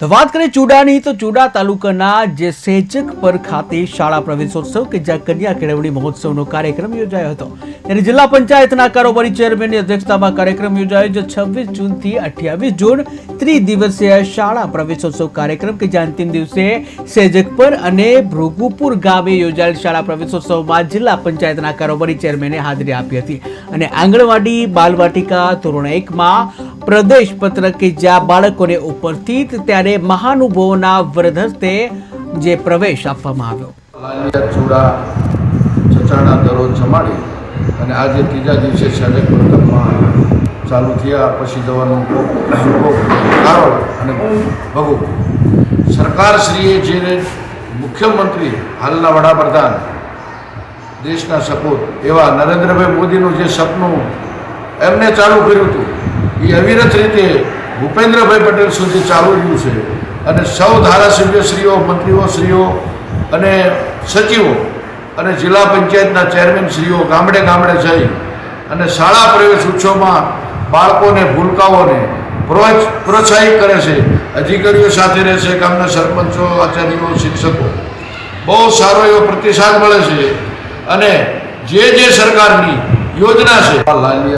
તો વાત કરીએ ચૂડાની, તો ચૂડા તાલુકાના જે સેજક પર ખાતે શાળા પ્રવેશોત્સવ કે જ્યાં કન્યા કેળવણી મહોત્સવનો કાર્યક્રમ યોજાયો હતો. ત્યારે જિલ્લા પંચાયતના કારોબારી ચેરમેનની અધ્યક્ષતામાં કાર્યક્રમ યોજાયો, જે છવ્વીસ જૂનથી અઠ્યાવીસ જૂન ત્રિદિવસીય શાળા પ્રવેશોત્સવ કાર્યક્રમ કે જ્યાં અંતિમ દિવસે સેજક પર અને ભૃગુપુર ગામે યોજાયેલ શાળા પ્રવેશોત્સવમાં જિલ્લા પંચાયતના કારોબારી ચેરમેને હાજરી આપી હતી. અને આંગણવાડી, બાલવાટિકા ધોરણ એકમાં પ્રદેશ પત્રકે જ્યાં બાળકોને ઉપસ્થિત ત્યારે મહાનુભવોના વરદ હસ્તે જે પ્રવેશ આપવામાં આવ્યો. ચૂડા ચચાણા દરરોજ જમાડી અને આજે ત્રીજા દિવસે શહેર પ્રથમમાં ચાલુ થયા. પછી દવાનું કારણ અને ભગો. સરકારશ્રીએ જે મુખ્યમંત્રી, હાલના વડાપ્રધાન, દેશના સપૂત એવા નરેન્દ્રભાઈ મોદીનું જે સપનું એમને ચાલુ કર્યું હતું એ અવિરત રીતે ભૂપેન્દ્રભાઈ પટેલ સુધી ચાલુ રહ્યું છે. અને સૌ ધારાસભ્યશ્રીઓ, મંત્રીઓશ્રીઓ અને સચિવો અને જિલ્લા પંચાયતના ચેરમેનશ્રીઓ ગામડે ગામડે જઈ અને શાળા પ્રવેશ ઉત્સવમાં બાળકોને, ભૂલકાઓને પ્રોત્સાહિત કરે છે. અધિકારીઓ સાથે રહેશે ગામના સરપંચો, આચાર્યો, શિક્ષકો. બહુ સારો એવો પ્રતિસાદ મળે છે અને જે જે સરકારની યોજના છે. લાલિયા